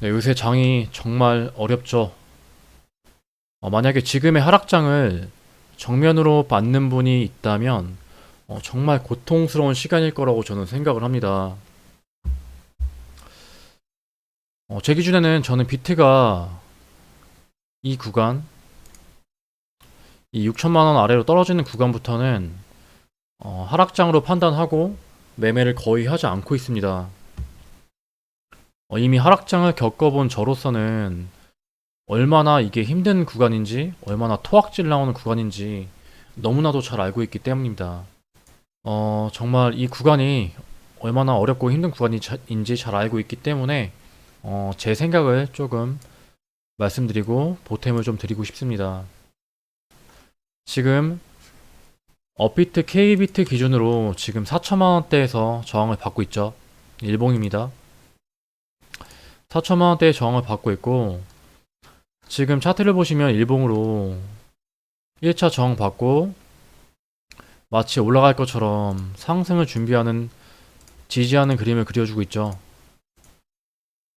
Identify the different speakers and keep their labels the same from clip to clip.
Speaker 1: 네, 요새 장이 정말 어렵죠. 어, 만약에 지금의 하락장을 정면으로 맞는 분이 있다면 어, 정말 고통스러운 시간일 거라고 저는 생각을 합니다. 어, 제 기준에는 저는 비트가 이 구간, 이 6천만 원 아래로 떨어지는 구간부터는 어, 하락장으로 판단하고 매매를 거의 하지 않고 있습니다. 어, 이미 하락장을 겪어본 저로서는 얼마나 이게 힘든 구간인지, 얼마나 토악질 나오는 구간인지 너무나도 잘 알고 있기 때문입니다. 어, 정말 이 구간이 얼마나 어렵고 힘든 구간인지 잘 알고 있기 때문에 어, 제 생각을 조금 말씀드리고 보탬을 좀 드리고 싶습니다. 지금 업비트 K비트 기준으로 지금 4천만 원대에서 저항을 받고 있죠. 일봉입니다. 4천만 원대의 저항을 받고 있고 지금 차트를 보시면 일봉으로 1차 저항 받고 마치 올라갈 것처럼 상승을 준비하는 지지하는 그림을 그려주고 있죠.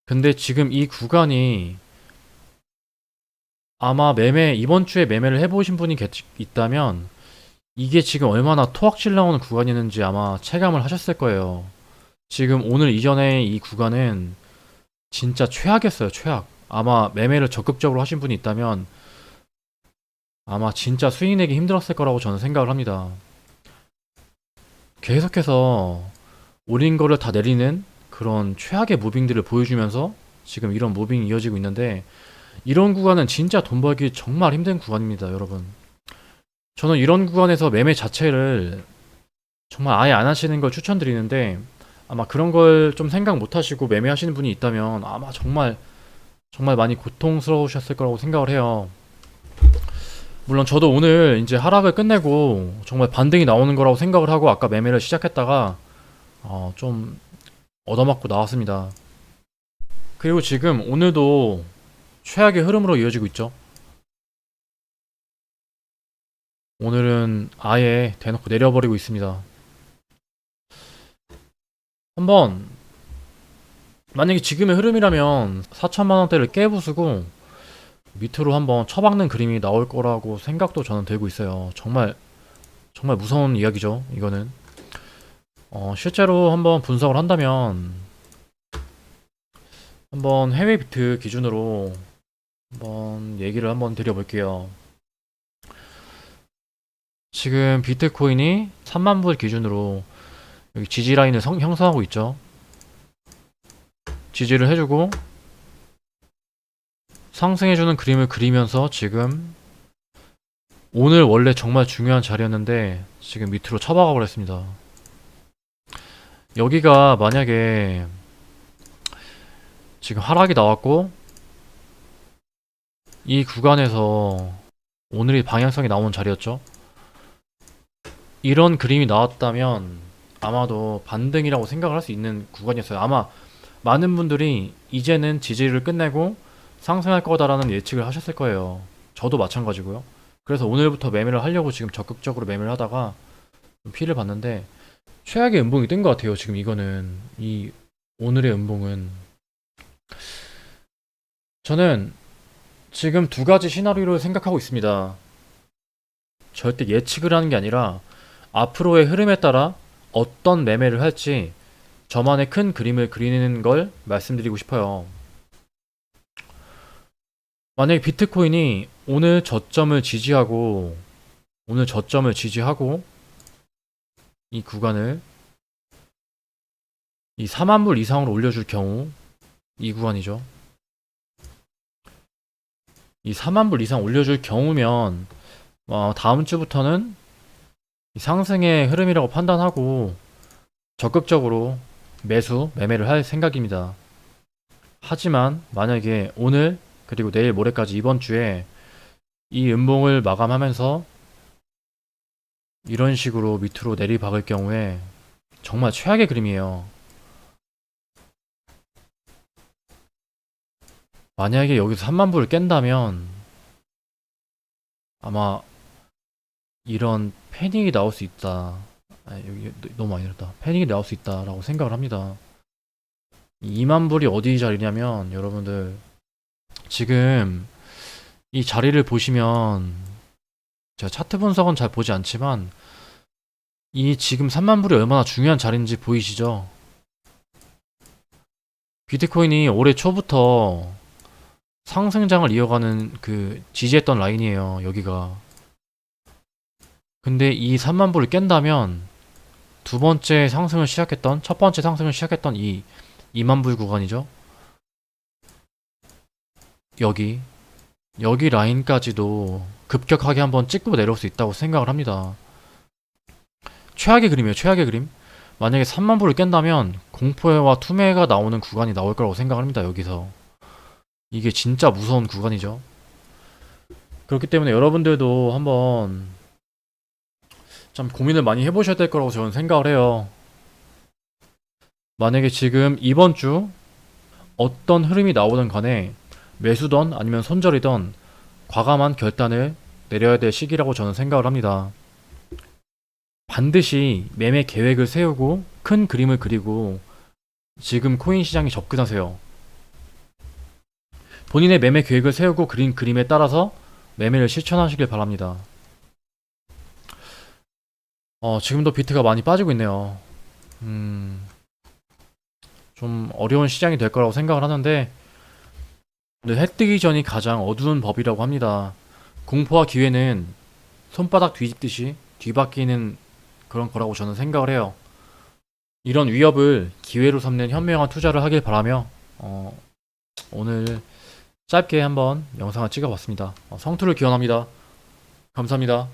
Speaker 1: 근데 지금 이 구간이 아마 매매 이번 주에 매매를 해보신 분이 계- 있다면 이게 지금 얼마나 토악질 나오는 구간이었는지 아마 체감을 하셨을 거예요. 지금 오늘 이전에 이 구간은 진짜 최악이었어요, 최악. 아마 매매를 적극적으로 하신 분이 있다면 아마 진짜 수익 내기 힘들었을 거라고 저는 생각을 합니다. 계속해서 올린 거를 다 내리는 그런 최악의 무빙들을 보여주면서 지금 이런 무빙이 이어지고 있는데 이런 구간은 진짜 돈 벌기 정말 힘든 구간입니다, 여러분. 저는 이런 구간에서 매매 자체를 정말 아예 안 하시는 걸 추천드리는데 아마 그런 걸 좀 생각 못 하시고 매매하시는 분이 있다면 아마 정말 정말 많이 고통스러우셨을 거라고 생각을 해요. 물론 저도 오늘 이제 하락을 끝내고 정말 반등이 나오는 거라고 생각을 하고 아까 매매를 시작했다가 어, 좀 얻어맞고 나왔습니다. 그리고 지금 오늘도 최악의 흐름으로 이어지고 있죠. 오늘은 아예 대놓고 내려버리고 있습니다. 한번 만약에 지금의 흐름이라면 4천만 원대를 깨부수고 밑으로 한번 쳐박는 그림이 나올 거라고 생각도 저는 들고 있어요. 정말 정말 무서운 이야기죠. 이거는 어, 실제로 한번 분석을 한다면 한번 해외 비트 기준으로 한번 얘기를 한번 드려볼게요. 지금 비트코인이 3만 불 기준으로 여기 지지 라인을 성- 형성하고 있죠. 지지를 해주고 상승해주는 그림을 그리면서 지금 오늘 원래 정말 중요한 자리였는데 지금 밑으로 쳐박아 버렸습니다. 여기가 만약에 지금 하락이 나왔고 이 구간에서 오늘이 방향성이 나오는 자리였죠. 이런 그림이 나왔다면 아마도 반등이라고 생각을 할 수 있는 구간이었어요. 아마 많은 분들이 이제는 지지를 끝내고 상승할 거다라는 예측을 하셨을 거예요. 저도 마찬가지고요. 그래서 오늘부터 매매를 하려고 지금 적극적으로 매매를 하다가 좀 피를 봤는데 최악의 음봉이 뜬 것 같아요. 지금 이거는 이 오늘의 음봉은 저는 지금 두 가지 시나리오를 생각하고 있습니다. 절대 예측을 하는 게 아니라 앞으로의 흐름에 따라 어떤 매매를 할지 저만의 큰 그림을 그리는 걸 말씀드리고 싶어요. 만약에 비트코인이 오늘 저점을 지지하고 오늘 저점을 지지하고 이 구간을 이 4만 불 이상으로 올려줄 경우 이 구간이죠. 이 4만 불 이상 올려줄 경우면 어, 다음 주부터는 이 상승의 흐름이라고 판단하고 적극적으로 매수, 매매를 할 생각입니다. 하지만 만약에 오늘 그리고 내일 모레까지 이번 주에 이 음봉을 마감하면서 이런 식으로 밑으로 내리박을 경우에 정말 최악의 그림이에요. 만약에 여기서 3만 불을 깬다면 아마 이런 패닉이 나올 수 있다. 아, 여기 너무 많이 들었다. 패닉이 나올 수 있다라고 생각을 합니다. 2만 불이 어디 자리냐면 여러분들 지금 이 자리를 보시면 제가 차트 분석은 잘 보지 않지만 이 지금 3만 불이 얼마나 중요한 자리인지 보이시죠? 비트코인이 올해 초부터 상승장을 이어가는 그 지지했던 라인이에요. 여기가. 근데 이 3만 불을 깬다면 두 번째 상승을 시작했던 첫 번째 상승을 시작했던 이 2만 불 구간이죠. 여기 여기 라인까지도 급격하게 한번 찍고 내려올 수 있다고 생각을 합니다. 최악의 그림이에요. 최악의 그림. 만약에 3만 불을 깬다면 공포와 투매가 나오는 구간이 나올 거라고 생각합니다. 여기서 이게 진짜 무서운 구간이죠. 그렇기 때문에 여러분들도 한번 참 고민을 많이 해보셔야 될 거라고 저는 생각을 해요. 만약에 지금 이번 주 어떤 흐름이 나오든 간에 매수던 아니면 손절이던 과감한 결단을 내려야 될 시기라고 저는 생각을 합니다. 반드시 매매 계획을 세우고 큰 그림을 그리고 지금 코인 시장에 접근하세요. 본인의 매매 계획을 세우고 그린 그림에 따라서 매매를 실천하시길 바랍니다. 어, 지금도 비트가 많이 빠지고 있네요. 음, 좀 어려운 시장이 될 거라고 생각을 하는데, 근데 해 뜨기 전이 가장 어두운 법이라고 합니다. 공포와 기회는 손바닥 뒤집듯이 뒤바뀌는 그런 거라고 저는 생각을 해요. 이런 위협을 기회로 삼는 현명한 투자를 하길 바라며, 어, 오늘 짧게 한번 영상을 찍어봤습니다. 어, 성투를 기원합니다. 감사합니다.